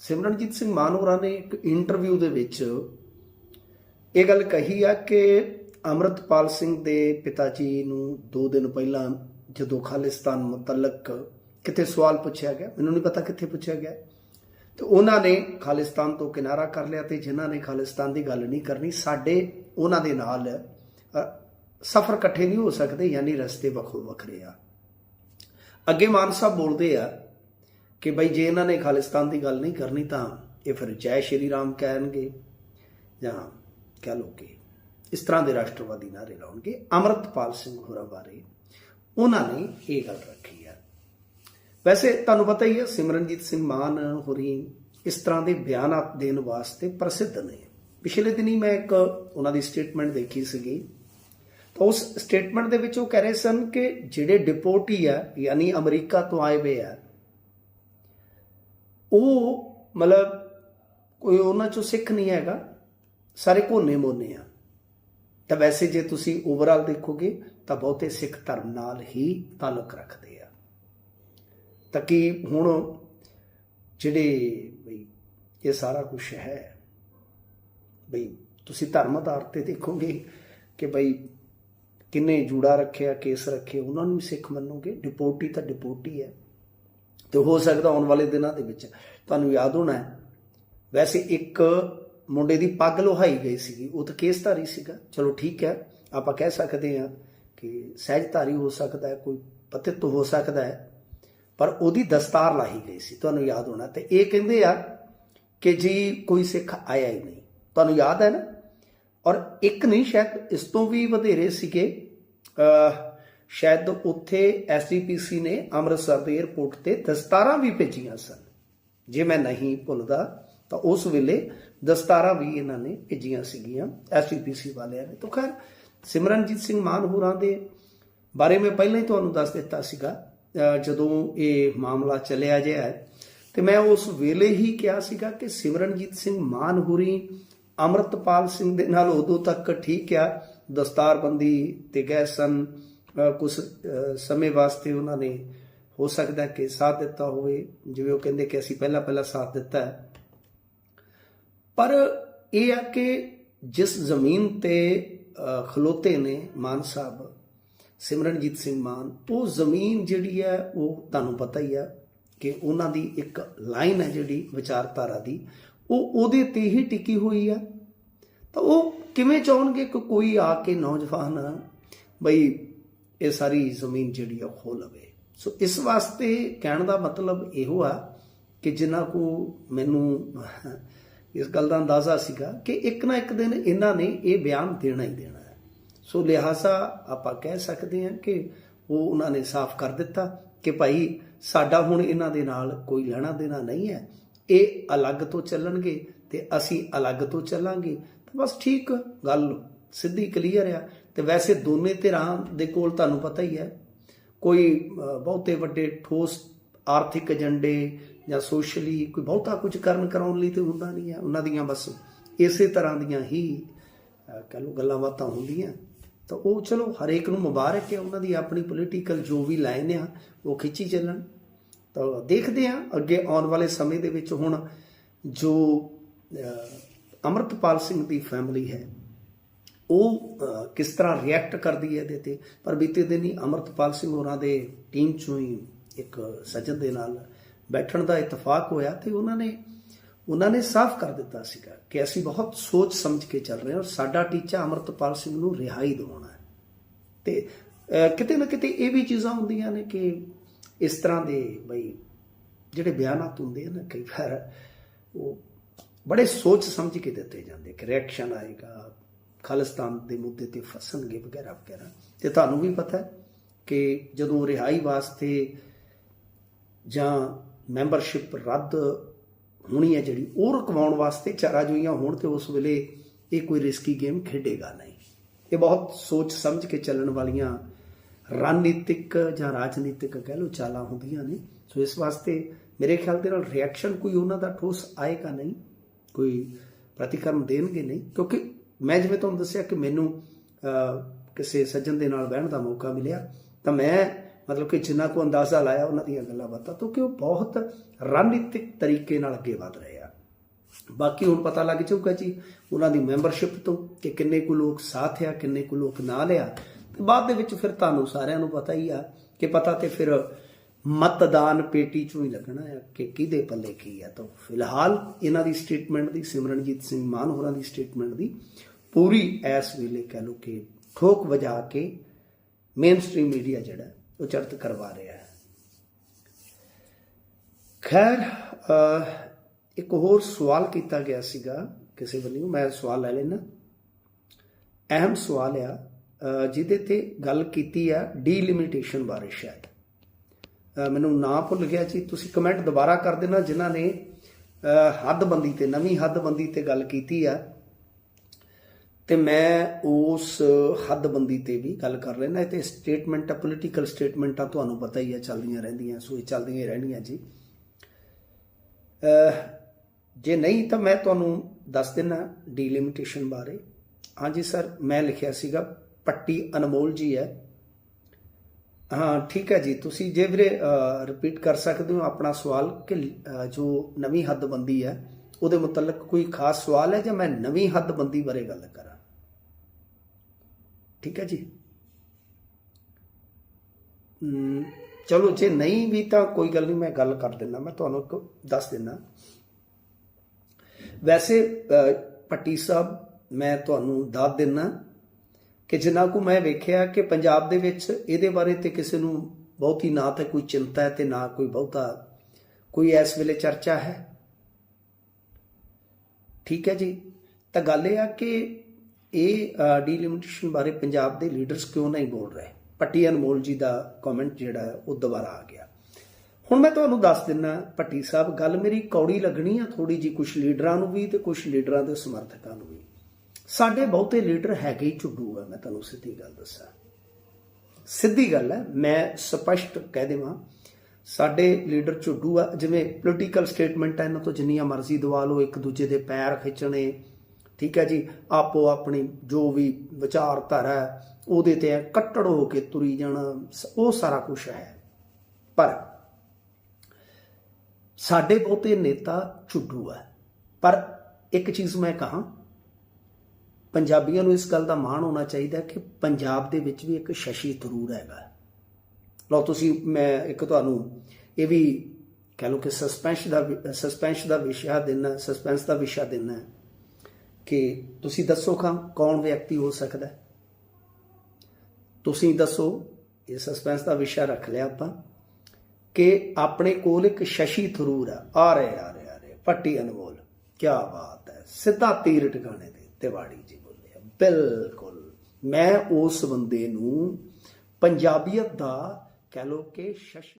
ਸਿਮਰਨਜੀਤ ਸਿੰਘ ਮਾਨ ਹੋਰਾਂ ਨੇ ਇੱਕ ਇੰਟਰਵਿਊ ਦੇ ਵਿੱਚ ਇਹ ਗੱਲ ਕਹੀ ਆ ਕਿ ਅਮਰਤਪਾਲ ਸਿੰਘ ਦੇ ਪਿਤਾ ਜੀ ਨੂੰ 2 ਦਿਨ ਪਹਿਲਾਂ ਜਦੋਂ ਖਾਲਿਸਤਾਨ ਮੁਤਲਕ ਕਿਤੇ ਸਵਾਲ ਪੁੱਛਿਆ ਗਿਆ, ਮੈਨੂੰ ਨਹੀਂ ਪਤਾ ਕਿੱਥੇ ਪੁੱਛਿਆ ਗਿਆ, ਤੇ ਉਹਨਾਂ ਨੇ ਖਾਲਿਸਤਾਨ ਤੋਂ ਕਿਨਾਰਾ ਕਰ ਲਿਆ ਤੇ ਜਿਨ੍ਹਾਂ ਨੇ ਖਾਲਿਸਤਾਨ ਦੀ ਗੱਲ ਨਹੀਂ ਕਰਨੀ, ਸਾਡੇ ਉਹਨਾਂ ਦੇ ਨਾਲ ਸਫ਼ਰ ਇਕੱਠੇ ਨਹੀਂ ਹੋ ਸਕਦੇ, ਯਾਨੀ ਰਸਤੇ ਵੱਖੋ ਵੱਖਰੇ ਆ। ਅੱਗੇ ਮਾਨ ਸਾਹਿਬ ਬੋਲਦੇ ਆ ਕਿ ਬਈ ਜੇ ਇਹਨਾਂ ਨੇ ਖਾਲਿਸਤਾਨ ਦੀ ਗੱਲ ਨਹੀਂ ਕਰਨੀ ਤਾਂ ਇਹ ਫਿਰ ਜੈ ਸ਼੍ਰੀ ਰਾਮ ਕਹਿਣਗੇ ਜਾਂ ਕਹਿ ਲੋ ਕਿ ਇਸ ਤਰ੍ਹਾਂ ਦੇ ਰਾਸ਼ਟਰਵਾਦੀ ਨਾਰੇ ਲਾਉਣਗੇ। ਅਮਰਤਪਾਲ ਸਿੰਘ ਹੋਰਾਂ ਬਾਰੇ ਉਹਨਾਂ ਨੇ ਇਹ ਗੱਲ ਰੱਖੀ ਹੈ। ਵੈਸੇ ਤੁਹਾਨੂੰ ਪਤਾ ਹੀ ਹੈ, ਸਿਮਰਨਜੀਤ ਸਿੰਘ ਮਾਨ ਹੋਰੀ ਇਸ ਤਰ੍ਹਾਂ ਦੇ ਬਿਆਨ ਦੇਣ ਵਾਸਤੇ ਪ੍ਰਸਿੱਧ ਨੇ। ਪਿਛਲੇ ਦਿਨੀ ਮੈਂ ਇੱਕ ਉਹਨਾਂ ਦੀ ਸਟੇਟਮੈਂਟ ਦੇਖੀ ਸੀਗੀ। ਤਾਂ ਉਸ ਸਟੇਟਮੈਂਟ ਦੇ ਵਿੱਚ ਉਹ ਕਹਿ ਰਹੇ ਸਨ ਕਿ ਜਿਹੜੇ ਡਿਪੋਰਟੀ ਆ ਯਾਨੀ ਅਮਰੀਕਾ ਤੋਂ ਆਏ ਹੋਏ ਆ ਉਹ ਮਤਲਬ ਕੋਈ ਉਹਨਾਂ ਚੋਂ ਸਿੱਖ ਨਹੀਂ ਹੈਗਾ, ਸਾਰੇ ਕੋਨੇ ਮੋਨੇ ਆ। ਤਾਂ ਵੈਸੇ ਜੇ ਤੁਸੀਂ ਓਵਰਆਲ ਦੇਖੋਗੇ, ਤਾਂ ਬਹੁਤੇ ਸਿੱਖ ਧਰਮ ਨਾਲ ਹੀ ਤਾਲੁਕ ਰੱਖਦੇ ਆ। ਤਾਂ ਕਿ ਹੁਣ ਜਿਹੜੇ ਬਈ ਇਹ ਸਾਰਾ ਕੁਝ ਹੈ, ਬਈ ਤੁਸੀਂ ਧਰਮ ਆਧਾਰ ਤੇ ਦੇਖੋਗੇ ਕਿ ਬਈ ਕਿੰਨੇ ਜੂੜਾ ਰੱਖਿਆ, ਕੇਸ ਰੱਖੇ, ਉਹਨਾਂ ਨੂੰ ਵੀ ਸਿੱਖ ਮੰਨੋਗੇ? ਡਿਪੋਰਟੀ ਤਾਂ ਡਿਪੋਰਟੀ ਹੈ। ਤੇ ਹੋ ਸਕਦਾ ਆਉਣ ਵਾਲੇ ਦਿਨਾਂ ਦੇ ਵਿੱਚ ਤੁਹਾਨੂੰ ਯਾਦ ਹੋਣਾ ਹੈ। ਵੈਸੇ ਇੱਕ ਮੁੰਡੇ ਦੀ ਪੱਗ ਲੋਹਾਈ ਗਈ ਸੀਗੀ, ਉਹ ਤਾਂ ਕੇਸਧਾਰੀ ਸੀਗਾ। ਚਲੋ ਠੀਕ ਹੈ, ਆਪਾਂ ਕਹਿ ਸਕਦੇ ਹਾਂ ਕਿ ਸਹਿਜਧਾਰੀ ਹੋ ਸਕਦਾ ਹੈ, ਕੋਈ ਪਤਿਤ ਹੋ ਸਕਦਾ ਹੈ, ਪਰ ਉਹਦੀ ਦਸਤਾਰ ਲਾਹੀ ਗਈ ਸੀ, ਤੁਹਾਨੂੰ ਯਾਦ ਹੋਣਾ। ਤੇ ਇਹ ਕਹਿੰਦੇ ਆ ਕਿ ਜੀ ਕੋਈ ਸਿੱਖ ਆਇਆ ਹੀ ਨਹੀਂ। ਤੁਹਾਨੂੰ ਯਾਦ ਹੈ ਨਾ? ਔਰ ਇੱਕ ਨਹੀਂ, ਸ਼ਾਇਦ ਇਸ ਤੋਂ ਵੀ ਵਧੇਰੇ ਸੀਗੇ, ਅਹ ਸ਼ਾਇਦ ਉੱਥੇ ਐਸਜੀਪੀਸੀ ਨੇ ਅੰਮ੍ਰਿਤਸਰ ਦੇ 에ਅਰਪੋਰਟ ਤੇ ਦਸਤਾਰਾਂ ਵੀ ਭੇਜੀਆਂ ਸਨ। ਜੇ ਮੈਂ ਨਹੀਂ ਭੁੱਲਦਾ, ਤਾਂ ਉਸ ਵੇਲੇ ਦਸਤਾਰਾਂ ਵੀ ਇਹਨਾਂ ਨੇ ਭੇਜੀਆਂ ਸੀਗੀਆਂ ਐਸਜੀਪੀਸੀ ਵਾਲਿਆਂ ਨੇ। ਤਾਂ ਖੈਰ, ਸਿਮਰਨਜੀਤ ਸਿੰਘ ਮਾਨ ਹੋਰਾਂ ਦੇ ਬਾਰੇ ਮੈਂ ਪਹਿਲਾਂ ਹੀ ਤੁਹਾਨੂੰ ਦੱਸ ਦਿੱਤਾ ਸੀਗਾ ਜਦੋਂ ਇਹ ਮਾਮਲਾ ਚੱਲਿਆ ਜਿਆ ਹੈ। ਤੇ ਮੈਂ ਉਸ ਵੇਲੇ ਹੀ ਕਿਹਾ ਸੀਗਾ ਕਿ ਸਿਮਰਨਜੀਤ ਸਿੰਘ ਮਾਨ ਹੋਰੀ ਅਮਰਤਪਾਲ ਸਿੰਘ ਦੇ ਨਾਲ ਉਦੋਂ ਤੱਕ ਠੀਕ ਆ, ਦਸਤਾਰਬੰਦੀ ਤੇ ਗਏ ਸਨ। ਕੁਝ ਸਮੇਂ ਵਾਸਤੇ ਉਹਨਾਂ ਨੇ ਹੋ ਸਕਦਾ ਕਿ ਸਾਥ ਦਿੱਤਾ ਹੋਵੇ, ਜਿਵੇਂ ਉਹ ਕਹਿੰਦੇ ਕਿ ਅਸੀਂ ਪਹਿਲਾਂ ਪਹਿਲਾਂ ਸਾਥ ਦਿੱਤਾ ਹੈ। ਪਰ ਇਹ ਆ ਕਿ ਜਿਸ ਜ਼ਮੀਨ ਤੇ ਖਲੋਤੇ ਨੇ ਮਾਨ ਸਾਹਿਬ, ਸਿਮਰਨਜੀਤ ਸਿੰਘ ਮਾਨ, ਉਹ ਜ਼ਮੀਨ ਜਿਹੜੀ ਹੈ, ਉਹ ਤੁਹਾਨੂੰ ਪਤਾ ਹੀ ਆ ਕਿ ਉਹਨਾਂ ਦੀ ਇੱਕ ਲਾਈਨ ਹੈ ਜਿਹੜੀ ਵਿਚਾਰਧਾਰਾ ਦੀ, ਉਹ ਉਹਦੇ ਤੇ ਹੀ ਟਿਕੀ ਹੋਈ ਆ। ਤਾਂ ਉਹ ਕਿਵੇਂ ਚਾਹਣਗੇ ਕਿ ਕੋਈ ਆ ਕੇ ਨੌਜਵਾਨ ਬਈ ਇਹ ਸਾਰੀ ਜ਼ਮੀਨ ਜਿਹੜੀ ਆ ਖੋ ਲਵੇ। ਸੋ ਇਸ ਵਾਸਤੇ ਕਹਿਣ ਦਾ ਮਤਲਬ ਇਹੋ ਆ ਕਿ ਜਿਨ੍ਹਾਂ ਕੋ ਮੈਨੂੰ ਇਸ ਗੱਲ ਦਾ ਅੰਦਾਜ਼ਾ ਸੀਗਾ ਕਿ ਇੱਕ ਨਾ ਇੱਕ ਦਿਨ ਇਹਨਾਂ ਨੇ ਇਹ ਬਿਆਨ ਦੇਣਾ ਹੀ ਦੇਣਾ ਹੈ। ਸੋ ਲਿਹਾਜ਼ਾ ਆਪਾਂ ਕਹਿ ਸਕਦੇ ਹਾਂ ਕਿ ਉਹ ਉਹਨਾਂ ਨੇ ਸਾਫ਼ ਕਰ ਦਿੱਤਾ ਕਿ ਭਾਈ ਸਾਡਾ ਹੁਣ ਇਹਨਾਂ ਦੇ ਨਾਲ ਕੋਈ ਲੈਣਾ ਦੇਣਾ ਨਹੀਂ ਹੈ। ਇਹ ਅਲੱਗ ਤੋਂ ਚੱਲਣਗੇ ਤੇ ਅਸੀਂ ਅਲੱਗ ਤੋਂ ਚੱਲਾਂਗੇ। ਤਾਂ ਬਸ ਠੀਕ, ਗੱਲ ਸਿੱਧੀ ਕਲੀਅਰ ਆ। ਤੇ ਵੈਸੇ ਦੋਨੇ ਧਿਰਾਂ ਦੇ ਕੋਲ ਤੁਹਾਨੂੰ ਪਤਾ ਹੀ ਹੈ ਕੋਈ ਬਹੁਤੇ ਵੱਡੇ ਠੋਸ ਆਰਥਿਕ ਏਜੰਡੇ ਜਾਂ ਸੋਸ਼ਲੀ ਕੋਈ ਬਹੁਤਾ ਕੁਝ ਕਰਨ ਕਰਾਉਣ ਲਈ ਤੇ ਹੁੰਦਾ ਨਹੀਂ ਹੈ ਉਹਨਾਂ ਦੀਆਂ ਬਸ ਇਸੇ ਤਰ੍ਹਾਂ ਦੀਆਂ ਹੀ ਅਹ, ਕਹਿ ਲਓ ਗੱਲਾਂ ਬਾਤਾਂ ਹੁੰਦੀਆਂ। ਤਾਂ ਉਹ ਚਲੋ ਹਰੇਕ ਨੂੰ ਮੁਬਾਰਕ ਹੈ ਉਹਨਾਂ ਦੀ ਆਪਣੀ ਪੋਲੀਟੀਕਲ ਜੋ ਵੀ ਲਾਈਨ ਆ ਉਹ ਖਿੱਚੀ ਚੱਲਣ। ਤਾਂ ਦੇਖਦੇ ਆ ਅੱਗੇ ਆਉਣ ਵਾਲੇ ਸਮੇਂ ਦੇ ਵਿੱਚ ਹੁਣ ਜੋ ਅਹ, ਅਮਰਤਪਾਲ ਸਿੰਘ ਦੀ ਫੈਮਿਲੀ ਹੈ ਉਹ ਕਿਸ ਤਰ੍ਹਾਂ ਰਿਐਕਟ ਕਰਦੀ ਹੈ ਇਹਦੇ ਤੇ? ਪਰ ਬੀਤੇ ਦਿਨ ਹੀ ਅਮਰਤਪਾਲ ਸਿੰਘ ਹੋਰਾਂ ਦੇ ਟੀਮ ਚੋਂ ਹੀ ਇੱਕ ਸੱਜਣ ਦੇ ਨਾਲ ਬੈਠਣ ਦਾ ਇਤਫਾਕ ਹੋਇਆ ਤੇ ਉਹਨਾਂ ਨੇ ਉਹਨਾਂ ਨੇ ਸਾਫ਼ ਕਰ ਦਿੱਤਾ ਸੀਗਾ ਕਿ ਅਸੀਂ ਬਹੁਤ ਸੋਚ ਸਮਝ ਕੇ ਚੱਲ ਰਹੇ ਹਾਂ ਔਰ ਸਾਡਾ ਟੀਚਾ ਅਮਰਤਪਾਲ ਸਿੰਘ ਨੂੰ ਰਿਹਾਈ ਦਿਵਾਉਣਾ ਹੈ। ਤੇ ਕਿਤੇ ਨਾ ਕਿਤੇ ਇਹ ਵੀ ਚੀਜ਼ਾਂ ਹੁੰਦੀਆਂ ਨੇ ਕਿ ਇਸ ਤਰ੍ਹਾਂ ਦੇ ਬਈ ਜਿਹੜੇ ਬਿਆਨਾਤ ਹੁੰਦੇ ਆ ਨਾ ਕਈ ਵਾਰ, ਉਹ ਬੜੇ ਸੋਚ ਸਮਝ ਕੇ ਦਿੱਤੇ ਜਾਂਦੇ ਕਿ ਰਿਐਕਸ਼ਨ ਆਏਗਾ ਖਾਲਿਸਤਾਨ ਦੇ ਮੁੱਦੇ ਤੇ ਫਸਣਗੇ ਵਗੈਰਾ ਵਗੈਰਾ। ਤੇ ਤੁਹਾਨੂੰ ਵੀ ਪਤਾ ਹੈ ਕਿ ਜਦੋਂ ਰਿਹਾਈ ਵਾਸਤੇ ਜਾਂ ਮੈਂਬਰਸ਼ਿਪ ਰੱਦ ਹੋਣੀ ਹੈ ਜਿਹੜੀ, ਉਹ ਰੁਕਵਾਉਣ ਵਾਸਤੇ ਚਾਰਾ ਜੋਈਆਂ ਹੋਣ ਤੇ ਉਸ ਵੇਲੇ ਇਹ ਕੋਈ ਰਿਸਕੀ ਗੇਮ ਖੇਡੇਗਾ ਨਹੀਂ। ਇਹ ਬਹੁਤ ਸੋਚ ਸਮਝ ਕੇ ਚੱਲਣ ਵਾਲੀਆਂ ਰਣਨੀਤਿਕ ਜਾਂ ਰਾਜਨੀਤਿਕ ਕਹਿ ਲਓ ਚਾਲਾਂ ਹੁੰਦੀਆਂ ਨੇ। ਸੋ ਇਸ ਵਾਸਤੇ ਮੇਰੇ ਖਿਆਲ ਦੇ ਨਾਲ ਰਿਐਕਸ਼ਨ ਕੋਈ ਉਹਨਾਂ ਦਾ ਠੋਸ ਆਏਗਾ ਨਹੀਂ, ਕੋਈ ਪ੍ਰਤੀਕਰਮ ਦੇਣਗੇ ਨਹੀਂ, ਕਿਉਂਕਿ ਮੈਂ ਜਿਵੇਂ ਤੁਹਾਨੂੰ ਦੱਸਿਆ ਕਿ ਮੈਨੂੰ ਕਿਸੇ ਸੱਜਣ ਦੇ ਨਾਲ ਬਹਿਣ ਦਾ ਮੌਕਾ ਮਿਲਿਆ, ਤਾਂ ਮੈਂ ਮਤਲਬ ਕਿ ਜਿੰਨਾ ਕੋ ਅੰਦਾਜ਼ਾ ਲਾਇਆ, ਉਹਨਾਂ ਦੀਆਂ ਗੱਲਾਂ ਬਾਤਾਂ, ਤੋਂ ਕਿ ਉਹ ਬਹੁਤ ਰਣਨੀਤਿਕ ਤਰੀਕੇ ਨਾਲ ਅੱਗੇ ਵਧ ਰਹੇ ਆ। ਬਾਕੀ ਹੁਣ ਪਤਾ ਲੱਗ ਜਾਊਗਾ ਜੀ, ਉਹਨਾਂ ਦੀ ਮੈਂਬਰਸ਼ਿਪ ਤੋਂ ਕਿ ਕਿੰਨੇ ਕੁ ਲੋਕ ਸਾਥ ਆ, ਕਿੰਨੇ ਕੁ ਲੋਕ ਨਾਲ ਆ ਤੇ ਬਾਅਦ ਦੇ ਵਿੱਚ ਫਿਰ ਤੁਹਾਨੂੰ ਸਾਰਿਆਂ ਨੂੰ ਪਤਾ ਹੀ ਆ ਕਿ ਪਤਾ ਤੇ ਫਿਰ ਮਤਦਾਨ ਪੇਟੀ ਚੋਂ ਹੀ ਲੱਗਣਾ ਹੈ ਕਿ ਕਿਹਦੇ ਪੱਲੇ ਕੀ ਹੈ ਤਾਂ ਫਿਲਹਾਲ ਇਹਨਾਂ ਦੀ ਸਟੇਟਮੈਂਟ ਦੀ, ਸਿਮਰਨਜੀਤ ਸਿੰਘ ਮਾਨ ਹੋਰਾਂ ਦੀ ਸਟੇਟਮੈਂਟ ਦੀ ਪੂਰੀ ਇਸ ਵੇਲੇ ਕਹਿ ਲਓ ਕਿ ਠੋਕ ਵਜਾ ਕੇ ਮੇਨ ਸਟ੍ਰੀਮ ਮੀਡੀਆ ਜਿਹੜਾ ਉਹ ਚਰਤ ਕਰਵਾ ਰਿਹਾ ਹੈ। ਖੈਰ ਇੱਕ ਹੋਰ ਸਵਾਲ ਕੀਤਾ ਗਿਆ ਸੀਗਾ ਕਿਸੇ ਵੱਲੋਂ, ਮੈਂ ਸਵਾਲ ਲੈ ਲੈਣਾ ਅਹਿਮ ਸਵਾਲ ਆ ਜਿਹਦੇ ਤੇ ਗੱਲ ਕੀਤੀ ਆ ਡੀਲਿਮਿਟੇਸ਼ਨ ਬਾਰੇ ਸ਼ਾਇਦ। ਮੈਨੂੰ ਨਾ ਭੁੱਲ ਗਿਆ ਜੀ, ਤੁਸੀਂ ਕਮੈਂਟ ਦੁਬਾਰਾ ਕਰ ਦੇਣਾ, ਜਿਨ੍ਹਾਂ ਨੇ ਹੱਦਬੰਦੀ ਤੇ, ਨਵੀਂ ਹੱਦਬੰਦੀ ਤੇ ਗੱਲ ਕੀਤੀ ਆ। ਤੇ ਮੈਂ ਉਸ ਹੱਦਬੰਦੀ ਤੇ ਵੀ ਗੱਲ ਕਰ ਲੈਣਾ ਤੇ ਸਟੇਟਮੈਂਟ ਪੋਲੀਟੀਕਲ ਸਟੇਟਮੈਂਟਾਂ ਤੁਹਾਨੂੰ ਪਤਾ ਹੀ ਹੈ ਚੱਲਦੀਆਂ ਰਹਿੰਦੀਆਂ, ਸੋ ਇਹ ਚੱਲਦੀਆਂ ਹੀ ਰਹਿਣੀਆਂ ਜੀ। ਜੇ ਨਹੀਂ ਤਾਂ ਮੈਂ ਤੁਹਾਨੂੰ ਦੱਸ ਦਿੰਨਾ ਡੀਲਿਮਿਟੇਸ਼ਨ ਬਾਰੇ। ਹਾਂਜੀ ਸਰ, ਮੈਂ ਲਿਖਿਆ ਸੀਗਾ, ਪੱਟੀ ਅਨਮੋਲ ਜੀ ਹੈ। ਹਾਂ, ਠੀਕ ਹੈ ਜੀ, ਤੁਸੀਂ ਜੇ ਵੀਰੇ ਰਿਪੀਟ ਕਰ ਸਕਦੇ ਹੋ ਆਪਣਾ ਸਵਾਲ ਕਿ ਜੋ ਨਵੀਂ ਹੱਦਬੰਦੀ ਹੈ, ਉਹਦੇ ਮੁਤਲਕ ਕੋਈ ਖਾਸ ਸਵਾਲ ਹੈ ਜਾਂ ਮੈਂ ਨਵੀਂ ਹੱਦਬੰਦੀ ਬਾਰੇ ਗੱਲ ਕਰਾਂ? ਠੀਕ ਹੈ ਜੀ? ਚਲੋ ਜੇ ਨਹੀਂ ਵੀ ਤਾਂ ਕੋਈ ਗੱਲ ਨਹੀਂ ਮੈਂ ਗੱਲ ਕਰ ਦਿੰਦਾ ਮੈਂ ਤੁਹਾਨੂੰ ਇੱਕ ਦੱਸ ਦਿੰਦਾ। ਵੈਸੇ ਅਹ, ਪੱਟੀ ਸਾਹਿਬ ਮੈਂ ਤੁਹਾਨੂੰ ਦੱਸ ਦਿੰਦਾ ਕਿ ਜਿੰਨਾ ਕੁ ਮੈਂ ਵੇਖਿਆ ਕਿ ਪੰਜਾਬ ਦੇ ਵਿੱਚ ਇਹਦੇ ਬਾਰੇ ਤੇ ਕਿਸੇ ਨੂੰ ਬਹੁਤੀ ਨਾ ਤਾਂ ਕੋਈ ਚਿੰਤਾ ਹੈ ਤੇ ਨਾ ਕੋਈ ਬਹੁਤਾ ਕੋਈ ਇਸ ਵੇਲੇ ਚਰਚਾ ਹੈ? ਠੀਕ ਹੈ ਜੀ? ਤਾਂ ਗੱਲ ਇਹ ਆ ਕਿ ਇਹ ਡੀਲਿਮਿਟੇਸ਼ਨ ਬਾਰੇ ਪੰਜਾਬ ਦੇ ਲੀਡਰਸ ਕਿਉਂ ਨਹੀਂ ਬੋਲ ਰਹੇ? ਪੱਟੀ ਅਨਮੋਲ ਜੀ ਦਾ ਕਮੈਂਟ ਜਿਹੜਾ ਹੈ, ਉਹ ਦੁਬਾਰਾ ਆ ਗਿਆ। ਹੁਣ ਮੈਂ ਤੁਹਾਨੂੰ ਦੱਸ ਦਿੰਨਾ, ਪੱਟੀ ਸਾਹਿਬ, ਗੱਲ ਮੇਰੀ ਕੌੜੀ ਲੱਗਣੀ ਆ ਥੋੜੀ ਜੀ ਕੁਝ ਲੀਡਰਾਂ ਨੂੰ ਵੀ ਤੇ ਕੁਝ ਲੀਡਰਾਂ ਦੇ ਸਮਰਥਕਾਂ ਨੂੰ ਵੀ। ਸਾਡੇ ਬਹੁਤੇ ਲੀਡਰ ਹੈਗੇ ਹੀ ਝੁੱਡੂ ਆ, ਮੈਂ ਤੁਹਾਨੂੰ ਸਿੱਧੀ ਗੱਲ ਦੱਸਾਂ। ਸਿੱਧੀ ਗੱਲ ਹੈ, ਮੈਂ ਸਪਸ਼ਟ ਕਹਿ ਦੇਵਾਂ, ਸਾਡੇ ਲੀਡਰ ਝੁੱਡੂ ਆ, ਜਿਵੇਂ ਪੋਲੀਟੀਕਲ ਸਟੇਟਮੈਂਟ ਹੈ ਇਹਨਾਂ ਤੋਂ ਜਿੰਨੀਆਂ ਮਰਜ਼ੀ ਦਵਾ ਲਓ, ਇੱਕ ਦੂਜੇ ਦੇ ਪੈਰ ਖਿੱਚਣੇ ਠੀਕ ਹੈ ਜੀ? ਆਪੋ ਆਪਣੀ ਜੋ ਵੀ ਵਿਚਾਰਧਾਰਾ ਹੈ, ਉਹਦੇ ਤੇ ਕੱਟੜ ਹੋ ਕੇ ਤੁਰੀ ਜਾਣਾ, ਸ- ਉਹ ਸਾਰਾ ਕੁਝ ਹੈ। ਪਰ ਸਾਡੇ ਬਹੁਤੇ ਨੇਤਾ ਝੁੱਡੂ ਹੈ। ਪਰ ਇੱਕ ਚੀਜ਼ ਮੈਂ ਕਹਾਂ, ਪੰਜਾਬੀਆਂ ਨੂੰ ਇਸ ਗੱਲ ਦਾ ਮਾਣ ਹੋਣਾ ਚਾਹੀਦਾ ਕਿ ਪੰਜਾਬ ਦੇ ਵਿੱਚ ਵੀ ਇੱਕ ਸ਼ਸ਼ੀ ਥਰੂਰ ਹੈਗਾ ਲਓ, ਤੁਸੀਂ, ਮੈਂ ਇੱਕ ਤੁਹਾਨੂੰ ਇਹ ਵੀ ਕਹ ਲਓ ਕਿ ਸਸਪੈਂਸ ਦਾ ਸਸਪੈਂਸ ਦਾ ਵਿਸ਼ਾ ਦੇਣਾ ਸਸਪੈਂਸ ਦਾ ਵਿਸ਼ਾ ਦੇਣਾ ਕਿ ਤੁਸੀਂ ਦੱਸੋ ਖਾਂ ਕੌਣ ਵਿਅਕਤੀ ਹੋ ਸਕਦਾ ਤੁਸੀਂ ਦੱਸੋ, ਇਹ ਸਸਪੈਂਸ ਦਾ ਵਿਸ਼ਾ ਰੱਖ ਲਿਆ ਆਪਾਂ, ਕਿ ਆਪਣੇ ਕੋਲ ਇੱਕ ਸ਼ਸ਼ੀ ਥਰੂਰ ਆ। ਆ ਰਹੇ ਆ ਰਹੇ ਆ ਰਹੇ। ਪੱਟੀ ਅਨਮੋਲ। ਕੀ ਬਾਤ ਹੈ। ਸਿੱਧਾ ਤੀਰ ਟਿਕਾਣੇ ਤੇ ਤਿਵਾੜੀ ਜੀ ਬੋਲੇ ਬਿਲਕੁਲ। ਮੈਂ ਉਸ ਬੰਦੇ ਨੂੰ ਪੰਜਾਬੀਅਤ ਦਾ ਕਹਿ ਲੋ ਕਿ ਸ਼ਸ਼ੀ